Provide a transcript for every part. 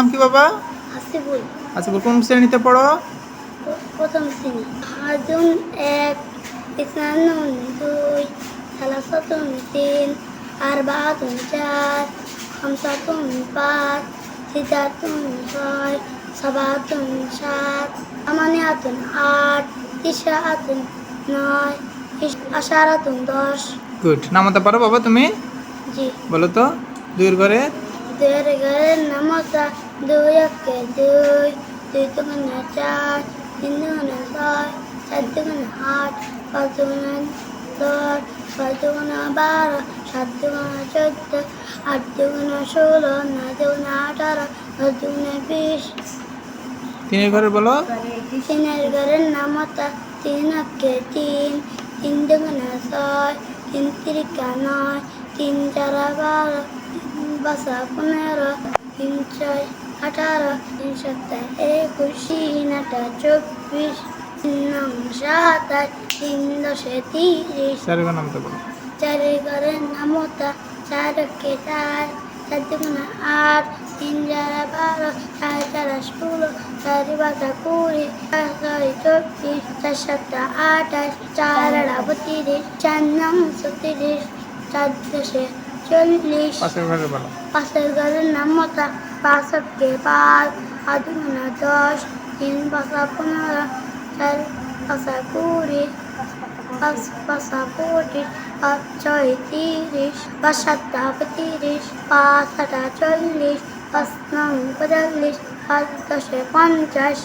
নাম কি বাবা? হাসিবুল আচ্ছা কোন শ্রেণীতে পড়ো? প্রথম শ্রেণি। হাজুন এক ইসনানুন দুই সালাসাতুন তিন আরবাতুন চার খামসাতুন পাঁচ সিজাতুন ছয় সাবাতুন সাত আমানিয়াতুন আট তিসাতুন নয় আশারাতুন দশ। গুড নামাতে পারো বাবা তুমি? জি। বলো তো দুইয়ের ঘরে? দুয়ের ঘরের নামতা দুই একে দুই দুই দুগুণে চার তিন দুগুণে ছয় চার দুগুণে আট পাঁচ দুগুণে দশ ছয় দুগুণে বারো সাত দুগুণে চোদ্দ আট দুগুণে ষোলো নয় দুগুণে আঠারো দশ দুগুণে বিশ তিনের ঘরে বলো তিনের ঘরের নামতা তিন একে তিন তিন দুগুণে ছয় তিন তিরিকা নয় তিন চারা বারো তিন বাসা পনেরো তিন ছয় আঠারো তিন সপ্তাহ একুশ তিন চব্বিশ নং সাতাশ তিন দশে তিরিশ। চার নামতে বলো। চারি নামতা চার কে চার চার দুগুণা আট তিন চারা বারো চার চারা ষোলো চারি বারোটা কুড়ি চার ছয় চব্বিশ চার সাতটা আঠাশ চার আড়া বত্রিশ চার নং ছত্রিশ চার দশে চল্লিশ। পাশের ঘরের নামতা কে পাঁচ পাঁচ দুগুণা দশ তিন পাঁচা পনেরো চার পাঁচা কুড়ি পাঁচ পাঁচা পঁচিশ পাঁচ ছয় তিরিশ পাঁচ সাতটা পঁয়ত্রিশ পাঁচ আটা চল্লিশ পাঁচ নং পঁয়তাল্লিশ পাঁচ দশে পঞ্চাশ।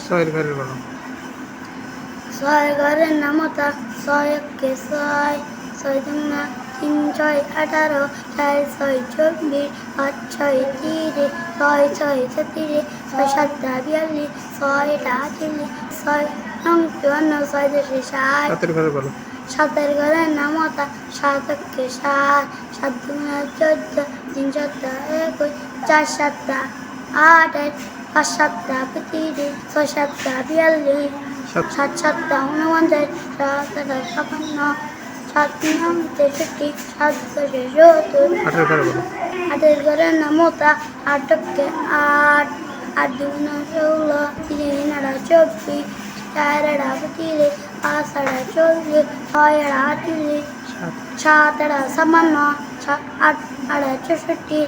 ছয় ঘরের নামতা ছয় একে ছয় ছয় দুগুণা তিন ছয় আঠারো চার ছয় চব্বিশ পাঁচ ছয় তিরিশ ছয় ছয় ছত্রিশ ছয় সাতটা বিয়াল্লিশ ছয়টা আটচল্লিশ ছয় নং চুয়ান্ন ছয় দশে ষাট সাতের ঘরে ঘরের নামতা সাত একে সাত সাত দুগুণা চোদ্দ তিন সাতটা একুশ চার সাতটা আঠাশ পাঁচ সাতটা পঁয়ত্রিশ ছয় সাতটা বিয়াল্লিশ সাত। সাত সাতটা উনপঞ্চাশ সাত আটা ছাপান্ন সাত নং তেষট্টি সাত দশে সত্তর আটের ঘরে নামতা আটকে আট। আট দুগুণ ষোলো তিন আড়া চব্বিশ চার আড়া পঁচিশ পাঁচ আড়া চল্লিশ ছয় আড়া আটচল্লিশ সাত আড়া সাত আট আড়া চৌষট্টি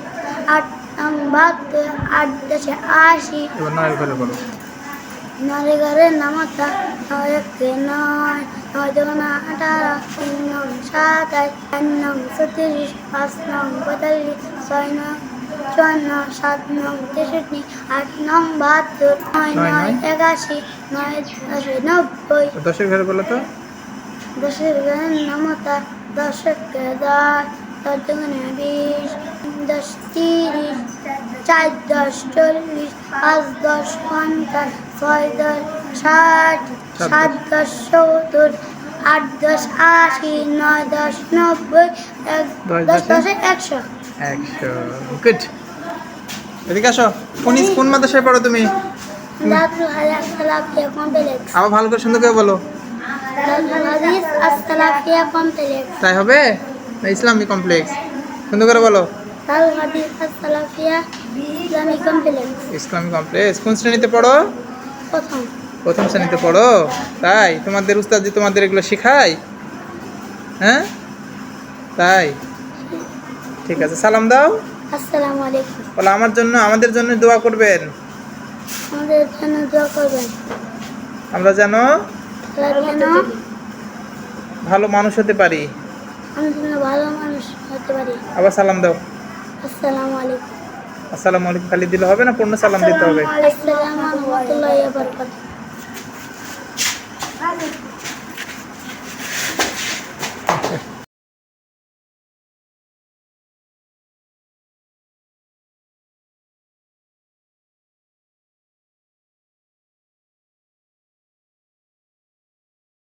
আট নং বাহাত্তর আট দশে আশি। নয়ের ঘরে নামতা নয় নয় দুগুণা আঠারো তিন সাতাশ চার নং ছত্রিশ পাঁচ নং পঁয়তাল্লিশ ছয় নং চুয়ান্ন সাত নং তেষট্টি আট নং বাহাত্তর নয় নয়। একাশি নয় দশে নব্বই। দশের ঘরে বলো তো। দশের ঘরের নামতা দশ একে দশ দশ দুগুণে বিশ দশ তিরিশ চার দশ চল্লিশ পাঁচ দশ পঞ্চাশ ছয় দশ ষাট সাত দশ সত্তর আট দশ আশি নয় দশ নব্বই দশ দশ একশো। একশো। গুড এদিকে আসো। কোন কোন মাদ্রাসায় পড়ো তুমি? আবার ভালো করে সুন্দর করে বলো। তাই হবে? না ইসলামী কমপ্লেক্স। সুন্দর করে বলো। ইসলামী কমপ্লেক্স। কোন শ্রেণীতে পড়ো? প্রথম। প্রথম শ্রেণীতে পড়ো? তাই? তোমাদের উস্তাদ যে তোমাদের এগুলো শেখায়? হ্যাঁ? তাই? ঠিক আছে সালাম দাও। আসসালামু আলাইকুম। বলো আমার জন্য আমাদের জন্য দোয়া করবেন। আমাদের জন্য দোয়া করবেন। আমরা যেন ভালো মানুষ হতে পারি। ভালো মানুষ হতে পারি। আবার সালাম দাও। আসসালামু আলাইকুম। আসসালামু আলাইকুম খালি দিলে হবে না পূর্ণ সালাম দিতে হবে। আসসালামু আলাইকুম। ওয়া বারাকাতুহু Thank you.